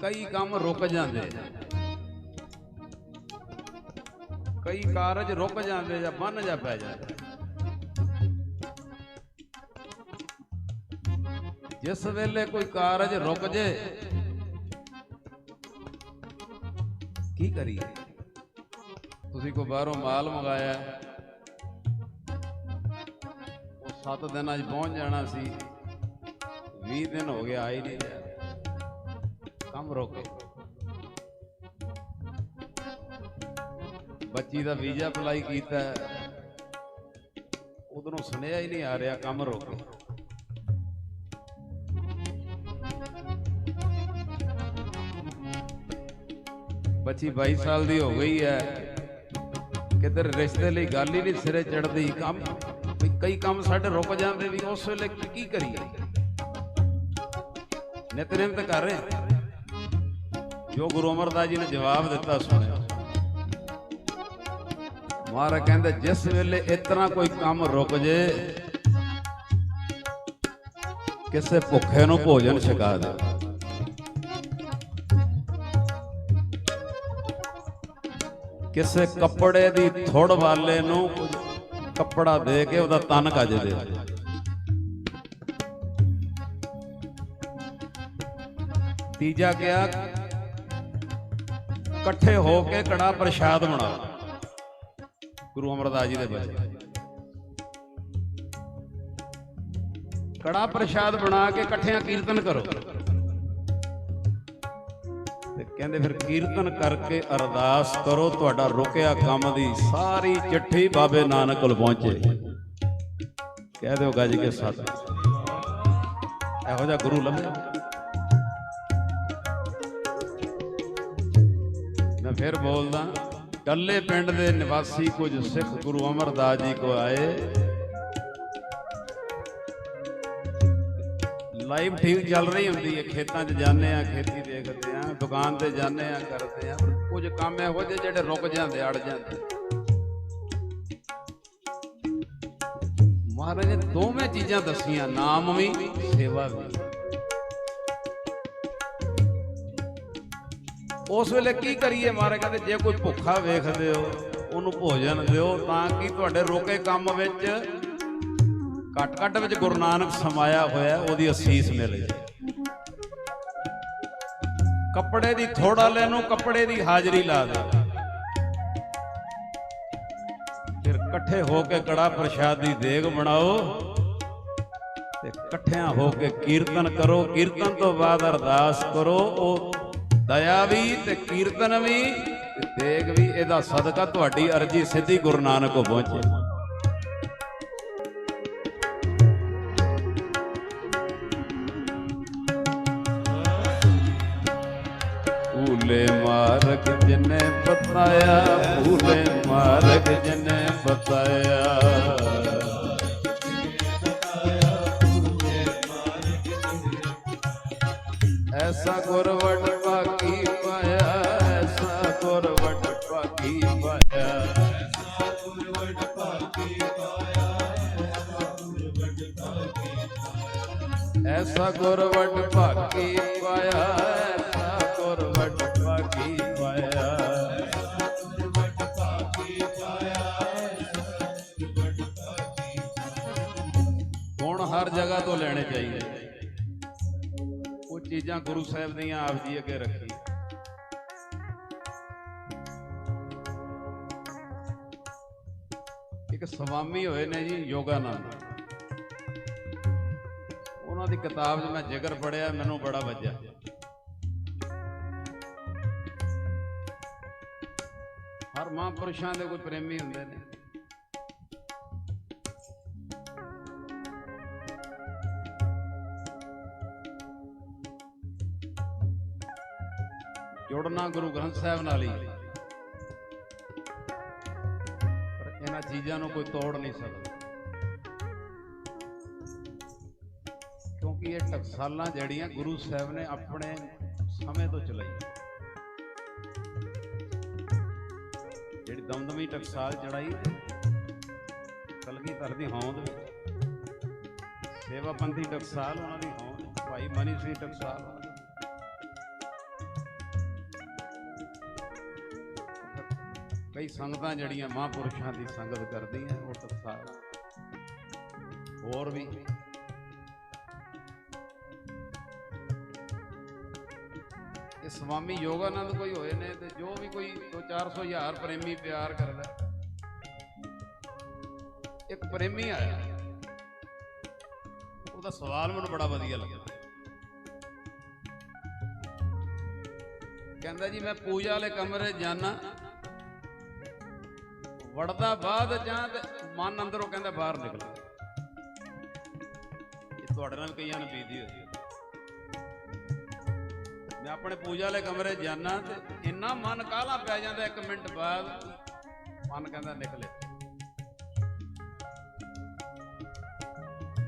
ਕਈ ਕੰਮ ਰੁਕ ਜਾਂਦੇ ਕਈ ਕਾਰਜ ਰੁਕ ਜਾਂਦੇ ਜਾਂ ਬੰਨ ਜਾ ਪੈ ਜਾਂਦੇ ਜਿਸ ਵੇਲੇ ਕੋਈ ਕਾਰਜ ਰੁਕ ਜੇ, ਕੀ ਕਰੀਏ? ਤੁਸੀਂ ਕੋਈ ਬਾਹਰੋਂ ਮਾਲ ਮੰਗਾਇਆ, ਉਹ 7 ਦਿਨਾਂ 'ਚ ਪਹੁੰਚ ਜਾਣਾ ਸੀ 20 ਦਿਨ ਹੋ ਗਿਆ ਆ ਨਹੀਂ ਕੰਮ ਰੋਕੇ ਬੱਚੀ ਦਾ ਵੀਜ਼ਾ ਅਪਲਾਈ ਕੀਤਾ। ਉਧਰੋਂ ਸੁਨੇਹਾ ਹੀ ਨਹੀਂ ਆ ਰਿਹਾ ਕੰਮ ਰੋਕੇ। ਬੱਚੀ 22 ਸਾਲ ਦੀ ਹੋ ਗਈ ਹੈ। ਕਿਧਰ ਰਿਸ਼ਤੇ ਲਈ ਗੱਲ ਹੀ ਨਹੀਂ ਸਿਰੇ ਚੜਦੀ ਕੰਮ ਕਈ ਕੰਮ ਸਾਡੇ ਰੁਕ ਜਾਂਦੇ ਵੀ ਉਸ ਵੇਲੇ ਕੀ- ਕਰੀਏ? ਨਿਤਨੇਮ ਤਾਂ ਕਰ ਰਹੇ। ਜੋ ਗੁਰੂ ਅਮਰਦਾਸ ਜੀ ਨੇ ਜਵਾਬ ਦਿੱਤਾ ਸੁਣਿਆ ਮਹਾਰਾਜ ਕਹਿੰਦੇ, ਜਿਸ ਵੇਲੇ ਇਤਨਾ ਕੋਈ ਕੰਮ ਰੁਕ ਜੇ, ਕਿਸੇ ਭੁੱਖੇ ਨੂੰ ਭੋਜਨ ਛਕਾ ਦੇ। ਕਿਸੇ ਕੱਪੜੇ ਦੀ ਥੋੜ ਵਾਲੇ ਨੂੰ ਕੱਪੜਾ ਦੇ ਕੇ ਉਹਦਾ ਤਨ ਕੱਜ ਦੇ ਤੀਜਾ ਕਿਹਾ ਇਕੱਠੇ ਹੋ ਕੇ ਕੜਾ ਪ੍ਰਸ਼ਾਦ ਬਣਾਓ। ਗੁਰੂ ਅਮਰਦਾਸ ਜੀ ਦੇ ਬਚਨ। ਕੜਾ ਪ੍ਰਸ਼ਾਦ ਬਣਾ ਕੇ ਇਕੱਠਿਆਂ ਕੀਰਤਨ ਕਰੋ। ਤੇ ਕਹਿੰਦੇ ਫਿਰ ਕੀਰਤਨ ਕਰਕੇ ਅਰਦਾਸ ਕਰੋ, ਤੁਹਾਡਾ ਰੁਕਿਆ ਕੰਮ ਦੀ ਸਾਰੀ ਚਿੱਠੀ ਬਾਬੇ ਨਾਨਕ ਕੋਲ ਪਹੁੰਚੇ। ਕਹਿ ਦਿਓ ਗੱਜ ਕੇ ਸਤ। ਇਹੋ ਜਿਹਾ ਗੁਰੂ ਲੱਭਿਆ ਫਿਰ ਬੋਲਦਾ ਟੱਲੇ ਪਿੰਡ ਦੇ ਨਿਵਾਸੀ ਕੁਝ ਸਿੱਖ ਗੁਰੂ ਅਮਰਦਾਸ ਜੀ ਕੋ ਆਏ। ਲਾਈਵ ਠੀਕ ਚੱਲ ਰਹੀ ਹੁੰਦੀ ਹੈ, ਖੇਤਾਂ 'ਚ ਜਾਂਦੇ ਆ ਖੇਤੀ ਦੇਖਦੇ ਆ ਦੁਕਾਨ ਤੇ ਜਾਂਦੇ ਆ ਕਰਦੇ ਆ ਕੁਝ ਕੰਮ ਇਹੋ ਜਿਹੇ ਜਿਹੜੇ ਰੁਕ ਜਾਂਦੇ, ਅੜ ਜਾਂਦੇ। ਮਹਾਰਾਜ ਨੇ ਦੋਵੇਂ ਚੀਜ਼ਾਂ ਦੱਸੀਆਂ, ਨਾਮ ਵੀ, ਸੇਵਾ ਵੀ। ਉਸ ਵੇਲੇ ਕੀ ਕਰੀਏ ਮਹਾਰਾਜ? ਕਹਿੰਦੇ, ਜੇ ਕੋਈ ਭੁੱਖਾ ਵੇਖਦੇ ਹੋ, ਉਹਨੂੰ ਭੋਜਨ ਦਿਓ ਤਾਂ ਕਿ ਤੁਹਾਡੇ ਰੋਕੇ ਕੰਮ ਵਿੱਚ ਘਟ ਘਟ ਵਿੱਚ ਗੁਰੂ ਨਾਨਕ ਸਮਾਇਆ ਹੋਇਆ, ਉਹਦੀ ਅਸੀਸ ਮਿਲ ਜਾਏ। ਕੱਪੜੇ ਦੀ ਥੋੜਾ ਲੈ ਨੂੰ ਕੱਪੜੇ ਦੀ ਹਾਜ਼ਰੀ ਲਾ ਦੇ ਫਿਰ ਇਕੱਠੇ ਹੋ ਕੇ ਕੜਾ ਪ੍ਰਸ਼ਾਦ ਦੀ ਦੇਗ ਬਣਾਓ ਤੇ ਇਕੱਠਿਆਂ ਹੋ ਕੇ ਕੀਰਤਨ ਕਰੋ। ਕੀਰਤਨ ਤੋਂ ਬਾਅਦ ਅਰਦਾਸ ਕਰੋ, ਉਹ ਦਇਆ ਵੀ ਤੇ ਕੀਰਤਨ ਵੀ ਤੇ ਦੇਗ ਵੀ, ਇਹਦਾ ਸਦਕਾ ਤੁਹਾਡੀ ਅਰਜੀ ਸਿੱਧੀ ਗੁਰੂ ਨਾਨਕ ਕੋ ਪਹੁੰਚੇ। ਭੂਲੇ ਮਾਰਗ ਜਿਨੇ ਬਤਾਇਆ, ਭੂਲੇ ਮਾਰਗ ਜਿਨੇ ਬਤਾਇਆ। ਐਸਾ ਗੁਰਵਟ ਪਾਕੀ ਪਾਇਆ ਐਸਾ ਗੁਰਵਟ ਪਾਕੀ ਪਾਇਆ। ਐਸਾ ਗੁਰਵਟ ਪਾਕੀ ਪਾਇਆ ਐਸਾ ਗੁਰਵਟ ਪਾਕੀ ਪਾਇਆ। ਹੁਣ ਹਰ ਜਗ੍ਹਾ ਤੋਂ ਲੈਣੇ ਚਾਹੀਦੇ। ਚੀਜ਼ਾਂ ਗੁਰੂ ਸਾਹਿਬ ਦੀਆਂ ਆਪ ਜੀ ਅੱਗੇ ਰੱਖੀ। ਇੱਕ ਸਵਾਮੀ ਹੋਏ ਨੇ ਜੀ ਯੋਗਾਨੰਦ। ਉਹਨਾਂ ਦੀ ਕਿਤਾਬ 'ਚ ਮੈਂ ਜ਼ਿਕਰ ਪੜਿਆ ਮੈਨੂੰ ਬੜਾ ਵੱਜਿਆ। ਹਰ ਮਹਾਂਪੁਰਸ਼ਾਂ ਦੇ ਕੋਈ ਪ੍ਰੇਮੀ ਹੁੰਦੇ ਨੇ। ਜੁੜਨਾ ਗੁਰੂ ਗ੍ਰੰਥ ਸਾਹਿਬ ਨਾਲ ਹੀ। ਪਰ ਇਹਨਾਂ ਚੀਜ਼ਾਂ ਨੂੰ ਕੋਈ ਤੋੜ ਨਹੀਂ ਸਕਦਾ। ਕਿਉਂਕਿ ਇਹ ਟਕਸਾਲਾਂ ਜਿਹੜੀਆਂ ਗੁਰੂ ਸਾਹਿਬ ਨੇ ਆਪਣੇ ਸਮੇਂ ਤੋਂ ਚਲਾਈ ਜਿਹੜੀ ਦਮਦਮੀ ਟਕਸਾਲ ਚੜਾਈ ਕਲਗੀਧਰ ਦੀ ਹੋਂਦ ਵਿੱਚ। ਸੇਵਾਪੰਥੀ ਟਕਸਾਲ, ਉਹਨਾਂ ਦੀ ਹੋਂਦ ਭਾਈ ਮਨੀ ਸਿੰਘ ਟਕਸਾਲ। ਕਈ ਸੰਗਤਾਂ ਜਿਹੜੀਆਂ ਮਹਾਂਪੁਰਸ਼ਾਂ ਦੀ ਸੰਗਤ ਕਰਦੀਆਂ ਉਹ ਟਕਸਾਲ ਹੋਰ ਵੀ। ਇਹ ਸਵਾਮੀ ਯੋਗਾਨੰਦ ਕੋਈ ਹੋਏ ਨੇ ਤੇ ਜੋ ਵੀ ਕੋਈ 2-400 ਹਜ਼ਾਰ ਪ੍ਰੇਮੀ ਪਿਆਰ ਕਰਦਾ ਇੱਕ ਪ੍ਰੇਮੀ ਆਇਆ। ਉਹਦਾ ਸਵਾਲ ਮੈਨੂੰ ਬੜਾ ਵਧੀਆ ਲੱਗਿਆ। ਕਹਿੰਦਾ ਜੀ, ਮੈਂ ਪੂਜਾ ਵਾਲੇ ਕਮਰੇ ਜਾਣਾ ਵੜਦਾ ਬਾਅਦ ਜਾਂ ਤੇ ਮਨ ਅੰਦਰੋਂ ਕਹਿੰਦਾ ਬਾਹਰ ਨਿਕਲ ਇਹ ਤੁਹਾਡੇ ਨਾਲ ਕਈਆਂ ਨੂੰ ਬੀਤੀ ਹੋਈ ਮੈਂ ਆਪਣੇ ਪੂਜਾ ਵਾਲੇ ਕਮਰੇ ਜਾਣਾ ਤੇ ਇੰਨਾ ਮਨ ਕਾਲਾ ਪੈ ਜਾਂਦਾ, ਇੱਕ ਮਿੰਟ ਬਾਅਦ ਮਨ ਕਹਿੰਦਾ ਨਿਕਲੇ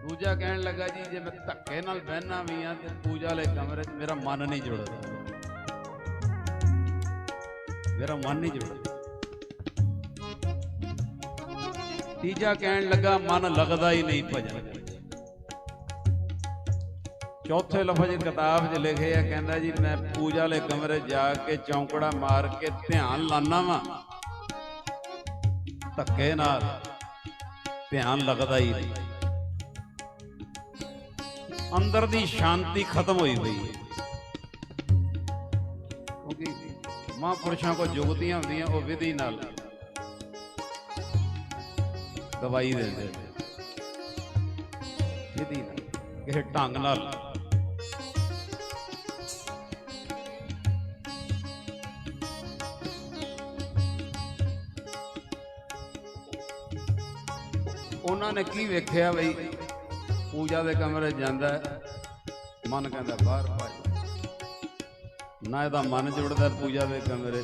ਦੂਜਾ ਕਹਿਣ ਲੱਗਾ ਜੀ, ਜੇ ਮੈਂ ਧੱਕੇ ਨਾਲ ਬਹਿਣਾ ਵੀ ਆ ਤੇ ਪੂਜਾ ਵਾਲੇ ਕਮਰੇ 'ਚ ਮੇਰਾ ਮਨ ਨਹੀਂ ਜੁੜਦਾ। ਮੇਰਾ ਮਨ ਨਹੀਂ ਜੁੜਦਾ। ਤੀਜਾ ਕਹਿਣ ਲੱਗਾ, ਮਨ ਲੱਗਦਾ ਹੀ ਨਹੀਂ ਭਜਨ। ਚੌਥੇ ਲਫ਼ਜ਼ ਕਿਤਾਬ 'ਚ ਲਿਖੇ ਆ, ਕਹਿੰਦਾ ਜੀ, ਮੈਂ ਪੂਜਾ ਵਾਲੇ ਕਮਰੇ ਜਾ ਕੇ ਚੌਂਕੜਾ ਮਾਰ ਕੇ ਧਿਆਨ ਲਾਣਾ ਵਾਂ। ਧੱਕੇ ਨਾਲ ਧਿਆਨ ਲੱਗਦਾ ਹੀ ਨਹੀਂ। ਅੰਦਰ ਦੀ ਸ਼ਾਂਤੀ ਖਤਮ ਹੋਈ ਹੋਈ ਹੈ। ਕਿਉਂਕਿ ਮਹਾਂਪੁਰਸ਼ਾਂ ਕੋ ਜੁਗਤੀਆਂ ਹੁੰਦੀਆਂ, ਉਹ ਵਿਧੀ ਨਾਲ ਦਵਾਈ ਦਿੰਦੇ ਨੇ। ਵਿਧੀ ਨਾਲ ਕਿਸੇ ਢੰਗ ਨਾਲ। ਉਹਨਾਂ ਨੇ ਕੀ ਵੇਖਿਆ ਬਈ? ਪੂਜਾ ਦੇ ਕਮਰੇ ਜਾਂਦਾ ਮਨ ਕਹਿੰਦਾ ਬਾਹਰ ਭਾਈ। ਨਾ ਇਹਦਾ ਮਨ ਜੁੜਦਾ ਪੂਜਾ ਦੇ ਕਮਰੇ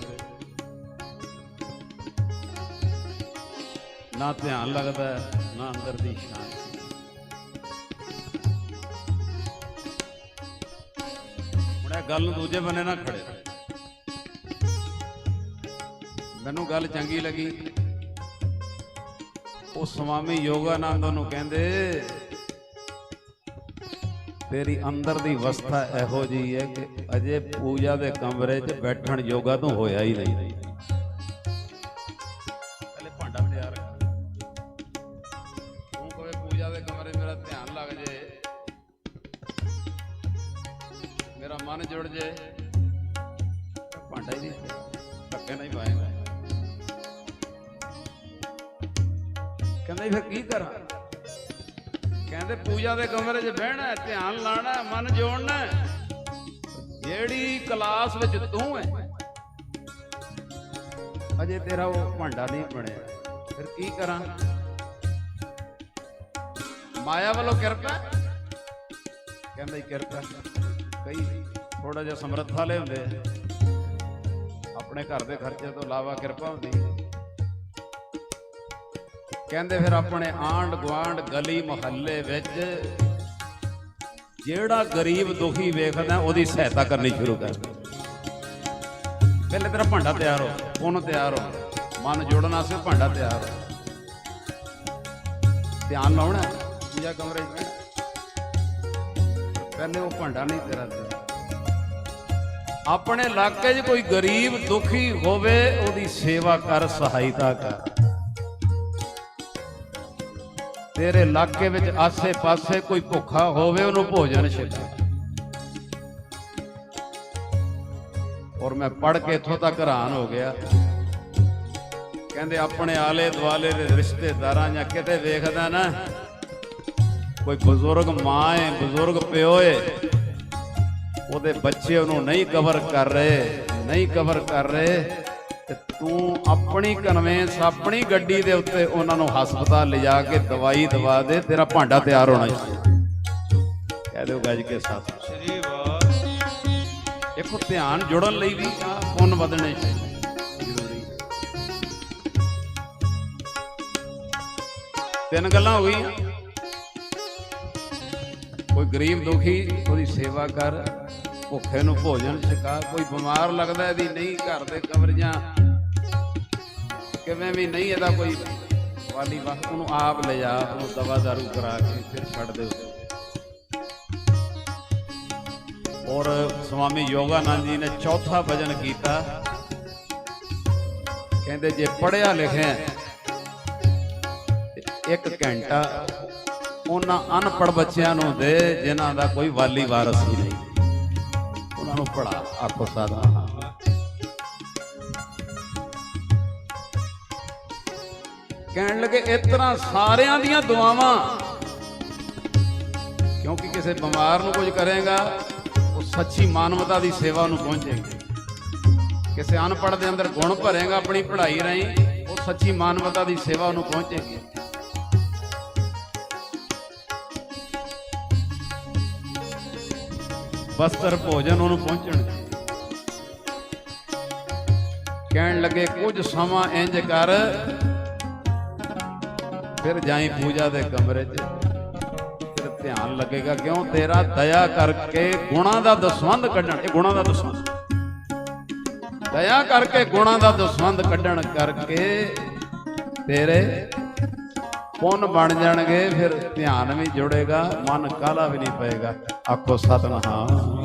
ਨਾ ਧਿਆਨ ਲੱਗਦਾ ਨਾ ਅੰਦਰ ਦੀ ਸ਼ਾਂਤੀ। ਹੁਣ ਇਹ ਗੱਲ ਨੂੰ ਦੂਜੇ ਬੰਨੇ ਨਾ ਖੜੇ ਮੈਨੂੰ ਗੱਲ ਚੰਗੀ ਲੱਗੀ। ਉਹ ਸਵਾਮੀ ਯੋਗਾਨੰਦ ਨੂੰ ਕਹਿੰਦੇ, ਤੇਰੀ ਅੰਦਰ ਦੀ ਅਵਸਥਾ ਇਹੋ ਜੀ ਹੈ ਕਿ ਅਜੇ ਪੂਜਾ ਦੇ ਕਮਰੇ 'ਚ ਬੈਠਣ ਯੋਗਾ ਤੋਂ ਹੋਇਆ ਹੀ ਨਹੀਂ। ਮਨ ਜੁੜ ਜੇ। ਭਾਂਡਾ ਹੀ ਨਹੀਂ, ਧੱਕੇ ਨਹੀਂ ਪਾਏਗਾ ਕਹਿੰਦਾ ਫਿਰ ਕੀ ਕਰਾਂ? ਕਹਿੰਦੇ ਪੂਜਾ ਦੇ ਕਮਰੇ 'ਚ ਬਹਿਣਾ ਧਿਆਨ ਲਾਣਾ ਮਨ ਜੋੜਨਾ ਜਿਹੜੀ ਕਲਾਸ ਵਿੱਚ ਤੂੰ ਹੈ, ਅਜੇ ਤੇਰਾ ਉਹ ਭਾਂਡਾ ਨਹੀਂ ਬਣਿਆ। ਫਿਰ ਕੀ ਕਰਾਂ? ਮਾਇਆ ਵੱਲੋਂ ਕਿਰਪਾ? ਕਹਿੰਦਾ ਕਿਰਪਾ ਕਈ ਥੋੜਾ ਜਿਹਾ ਸਮਰੱਥ ਵਾਲੇ ਹੁੰਦੇ ਆਪਣੇ ਘਰ ਦੇ ਖਰਚੇ ਤੋਂ ਇਲਾਵਾ ਕਿਰਪਾ ਹੁੰਦੀ। ਕਹਿੰਦੇ ਫਿਰ ਆਪਣੇ ਆਂਡ ਗਵਾਂਡ ਗਲੀ ਮੁਹੱਲੇ ਵਿੱਚ ਜਿਹੜਾ ਗਰੀਬ ਦੁਖੀ ਵੇਖਦਾ ਉਹਦੀ ਸਹਾਇਤਾ ਕਰਨੀ ਸ਼ੁਰੂ ਕਰ ਪਹਿਲੇ ਤੇਰਾ ਭਾਂਡਾ ਤਿਆਰ ਹੋ ਪੁੰਨ ਤਿਆਰ ਹੋ। ਮਨ ਜੋੜਨ ਵਾਸਤੇ ਭਾਂਡਾ ਤਿਆਰ ਹੋ। ਧਿਆਨ ਲਾਉਣਾ ਹੈ, ਕਮਰੇ 'ਚ ਪਹਿਲੇ ਉਹ ਭਾਂਡਾ ਨਹੀਂ ਤੇਰਾ ਤਿਆਰ ਆਪਣੇ ਇਲਾਕੇ 'ਚ ਕੋਈ ਗਰੀਬ ਦੁਖੀ ਹੋਵੇ, ਉਹਦੀ ਸੇਵਾ ਕਰ, ਸਹਾਇਤਾ ਕਰ। ਤੇਰੇ ਇਲਾਕੇ ਵਿੱਚ ਆਸੇ-ਪਾਸੇ ਕੋਈ ਭੁੱਖਾ ਹੋਵੇ, ਉਹਨੂੰ ਭੋਜਨ ਛਕਾ। ਔਰ ਮੈਂ ਪੜ ਕੇ ਇੱਥੋਂ ਤੱਕ ਹੈਰਾਨ ਹੋ ਗਿਆ। ਕਹਿੰਦੇ ਆਪਣੇ ਆਲੇ ਦੁਆਲੇ ਦੇ ਰਿਸ਼ਤੇਦਾਰਾਂ ਜਾਂ ਕਿਤੇ ਵੇਖਦਾ ਨਾ, ਕੋਈ ਬਜ਼ੁਰਗ ਮਾਂ ਹੈ ਬਜ਼ੁਰਗ ਪਿਓ ਹੈ ਉਹਦੇ ਬੱਚੇ ਉਹਨੂੰ ਨਹੀਂ ਕਵਰ ਕਰ ਰਹੇ, ਨਹੀਂ ਕਵਰ ਕਰ ਰਹੇ, ਤੇ ਤੂੰ ਆਪਣੀ ਕਨਵੇਂਸ ਆਪਣੀ ਗੱਡੀ ਦੇ ਉੱਤੇ ਉਹਨਾਂ ਨੂੰ ਹਸਪਤਾਲ ਲਿਜਾ ਕੇ ਦਵਾਈ ਦਵਾ ਦੇ, ਤੇਰਾ ਭਾਂਡਾ ਤਿਆਰ ਹੋਣਾ ਚਾਹੀਦਾ ਕਹਿ ਦਿਓ ਗੱਜ ਕੇ ਸਾਥ। ਸ੍ਰੀ ਵਾਹ ਦੇਖੋ, ਧਿਆਨ ਜੁੜਨ ਲਈ ਵੀ ਆ ਪੁੰਨ ਵਧਣੇ ਚਾਹੀਦੇ। ਤਿੰਨ ਗੱਲਾਂ ਹੋ ਗਈਆਂ। ਕੋਈ ਗਰੀਬ ਦੁਖੀ, ਉਹਦੀ ਸੇਵਾ ਕਰ। ਭੁੱਖੇ ਨੂੰ ਭੋਜਨ ਛਕਾ, ਕੋਈ ਬਿਮਾਰ ਲੱਗਦਾ ਇਹਦੀ ਨਹੀਂ, ਘਰ ਦੇ ਕਮਰਿਆਂ ਕਿਵੇਂ ਵੀ ਨਹੀਂ, ਇਹਦਾ ਕੋਈ ਵਾਲੀ ਵਕਤ ਉਹਨੂੰ ਆਪ ਲੈ ਜਾ, ਉਹਨੂੰ ਦਵਾ ਦਾਰੂ ਕਰਾ ਕੇ ਫਿਰ ਛੱਡ ਦੇ ਔਰ ਸਵਾਮੀ ਯੋਗਾਨੰਦ ਜੀ ਨੇ ਚੌਥਾ ਭਜਨ ਕੀਤਾ। ਕਹਿੰਦੇ, ਜੇ ਪੜਿਆ ਲਿਖਿਆ ਇੱਕ ਘੰਟਾ ਉਹਨਾਂ ਅਨਪੜ ਬੱਚਿਆਂ ਨੂੰ ਦੇ, ਜਿਨ੍ਹਾਂ ਦਾ ਕੋਈ ਵਾਲੀ ਵਾਰਸ ਹੀ ਨਹੀਂ। ਉਹਨਾਂ ਨੂੰ ਪੜਾ ਆਖੋ ਕਹਿਣ ਲੱਗੇ, ਇਸ ਤਰ੍ਹਾਂ ਸਾਰਿਆਂ ਦੀਆਂ ਦੁਆਵਾਂ, ਕਿਉਂਕਿ ਕਿਸੇ ਬਿਮਾਰ ਨੂੰ ਕੁਝ ਕਰੇਗਾ, ਉਹ ਸੱਚੀ ਮਾਨਵਤਾ ਦੀ ਸੇਵਾ ਨੂੰ ਪਹੁੰਚੇਗੀ। ਕਿਸੇ ਅਨਪੜ੍ਹ ਦੇ ਅੰਦਰ ਗੁਣ ਭਰੇਗਾ ਆਪਣੀ ਪੜ੍ਹਾਈ ਰਾਹੀਂ, ਉਹ ਸੱਚੀ ਮਾਨਵਤਾ ਦੀ ਸੇਵਾ ਨੂੰ ਪਹੁੰਚੇਗੀ। ਵਸਤਰ ਭੋਜਨ ਉਹਨੂੰ ਪਹੁੰਚਣ ਕਹਿਣ ਲੱਗੇ, ਕੁਝ ਸਮਾਂ ਇੰਜ ਕਰ, ਫਿਰ ਜਾਈ ਪੂਜਾ ਦੇ ਕਮਰੇ 'ਚ। ਫਿਰ ਧਿਆਨ ਲੱਗੇਗਾ, ਕਿਉਂ? ਤੇਰਾ ਦਇਆ ਕਰਕੇ ਗੁਣਾ ਦਾ ਦਸਵੰਦ ਕੱਢਣ। ਇਹ ਗੁਣਾ ਦਾ ਦਸਵੰਦ ਦਇਆ ਕਰਕੇ ਗੁਣਾ ਦਾ ਦਸਵੰਦ ਕੱਢਣ ਕਰਕੇ ਤੇਰੇ ਪੁੰਨ ਬਣ ਜਾਣਗੇ ਫਿਰ ਧਿਆਨ ਵੀ ਜੁੜੇਗਾ ਮਨ ਕਾਲਾ ਵੀ ਨਹੀਂ ਪਏਗਾ। ਆਖੋ ਸਤਨਾਮ।